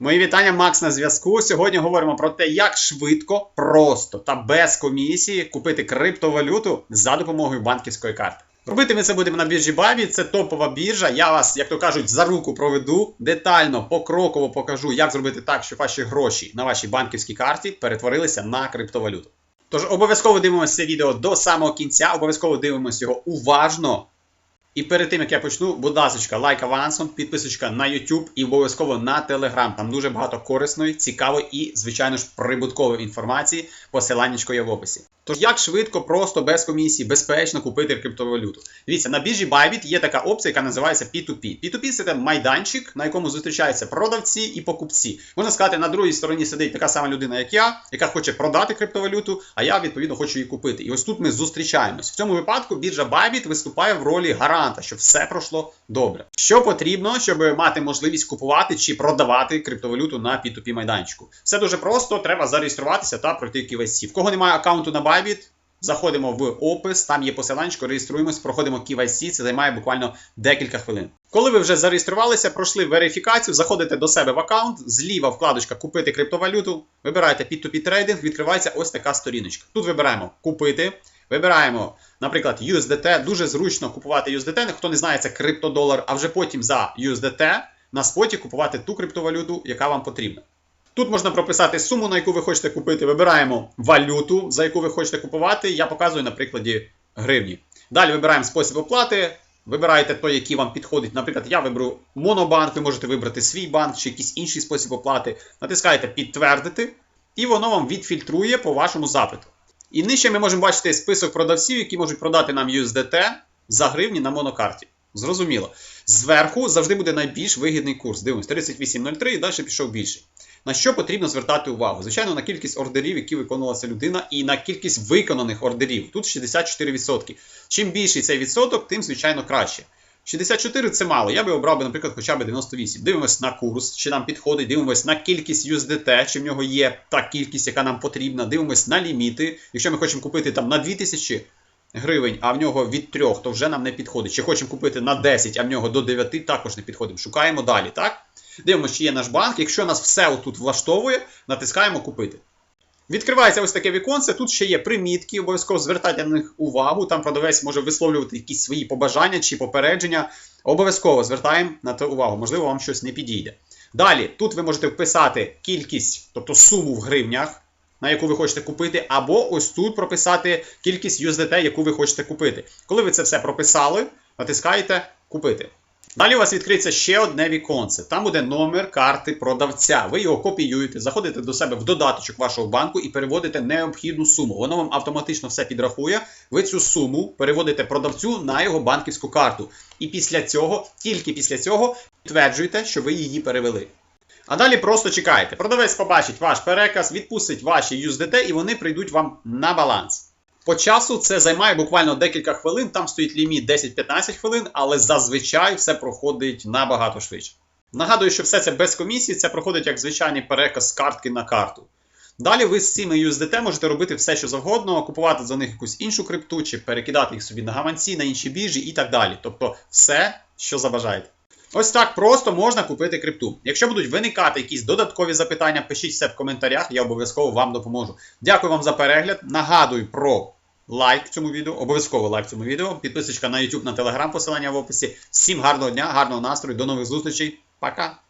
Мої вітання, Макс на зв'язку. Сьогодні говоримо про те, як швидко, просто та без комісії купити криптовалюту за допомогою банківської карти. Робити ми це будемо на біржі Бабі. Це топова біржа. Я вас, як то кажуть, за руку проведу, детально, покроково покажу, як зробити так, щоб ваші гроші на вашій банківській карті перетворилися на криптовалюту. Тож обов'язково дивимося це відео до самого кінця, обов'язково дивимося його уважно. І перед тим як я почну, будь ласка, лайк авансом, підписочка на YouTube і обов'язково на Telegram. Там дуже багато корисної, цікавої і, звичайно ж, прибуткової інформації. Посиланнячко є в описі. Тож як швидко, просто без комісії, безпечно купити криптовалюту? Дивіться, на біржі Bybit є така опція, яка називається P2P. P2P це майданчик, на якому зустрічаються продавці і покупці. Можна сказати, на другій стороні сидить така сама людина, як я, яка хоче продати криптовалюту, а я відповідно хочу її купити. І ось тут ми зустрічаємось. В цьому випадку біржа Bybit виступає в ролі гаранта, щоб все пройшло добре. Що потрібно, щоб мати можливість купувати чи продавати криптовалюту на P2P майданчику? Все дуже просто, треба зареєструватися та пройти KYC. В кого немає аккаунту на Bybit, Заходимо в опис, там є посиланчик, реєструємось, проходимо KYC, це займає буквально декілька хвилин. Коли ви вже зареєструвалися, пройшли верифікацію, заходите до себе в аккаунт, зліва вкладочка Купити криптовалюту, вибираєте P2P трейдинг, відкривається ось така сторіночка. Тут вибираємо Купити, вибираємо, наприклад, USDT. Дуже зручно купувати USDT. Хто не знає, це криптодолар, а вже потім за USDT на споті купувати ту криптовалюту, яка вам потрібна. Тут можна прописати суму, на яку ви хочете купити. Вибираємо валюту, за яку ви хочете купувати. Я показую на прикладі гривні. Далі вибираємо спосіб оплати. Вибираєте той, який вам підходить. Наприклад, я виберу монобанк, ви можете вибрати свій банк чи якийсь інший спосіб оплати. Натискаєте підтвердити, і воно вам відфільтрує по вашому запиту. І нижче ми можемо бачити список продавців, які можуть продати нам USDT за гривні на монокарті. Зрозуміло. Зверху завжди буде найбільш вигідний курс. Дивимось, 38.03 і далі пішов більший. На що потрібно звертати увагу? Звичайно, на кількість ордерів, які виконувалася людина, і на кількість виконаних ордерів. Тут 64%. Чим більший цей відсоток, тим, звичайно, краще. 64 це мало. Я би обрав би, наприклад, хоча б 98. Дивимось на курс, чи нам підходить, дивимось на кількість USDT, чи в нього є та кількість, яка нам потрібна. Дивимось на ліміти. Якщо ми хочемо купити там на 2000 гривень, а в нього від 3, то вже нам не підходить. Чи хочемо купити на 10, а в нього до 9, також не підходить. Шукаємо далі, так? Дивимося, чи є наш банк. Якщо нас все отут влаштовує, натискаємо купити. Відкривається ось таке віконце. Тут ще є примітки, обов'язково звертайте на них увагу. Там продавець може висловлювати якісь свої побажання чи попередження. Обов'язково звертаємо на це увагу, можливо, вам щось не підійде. Далі, тут ви можете вписати кількість, тобто суму в гривнях, на яку ви хочете купити, або ось тут прописати кількість USDT, яку ви хочете купити. Коли ви це все прописали, натискаєте Купити. Далі у вас відкриється ще одне віконце. Там буде номер карти продавця. Ви його копіюєте, заходите до себе в додаточок вашого банку і переводите необхідну суму. Воно вам автоматично все підрахує. Ви цю суму переводите продавцю на його банківську карту. І після цього, тільки після цього, підтверджуєте, що ви її перевели. А далі просто чекайте. Продавець побачить ваш переказ, відпустить ваші USDT і вони прийдуть вам на баланс. По часу це займає буквально декілька хвилин, там стоїть ліміт 10-15 хвилин, але зазвичай все проходить набагато швидше. Нагадую, що все це без комісії, це проходить як звичайний переказ з картки на карту. Далі ви з цими USDT можете робити все, що завгодно, купувати за них якусь іншу крипту, чи перекидати їх собі на гаманці, на інші біржі і так далі. Тобто все, що забажаєте. Ось так просто можна купити крипту. Якщо будуть виникати якісь додаткові запитання, пишіть все в коментарях, я обов'язково вам допоможу. Дякую вам за перегляд. Нагадую про лайк цьому відео, обов'язково лайк цьому відео, підписочка на YouTube, на Telegram, посилання в описі. Всім гарного дня, гарного настрою, до нових зустрічей. Пока!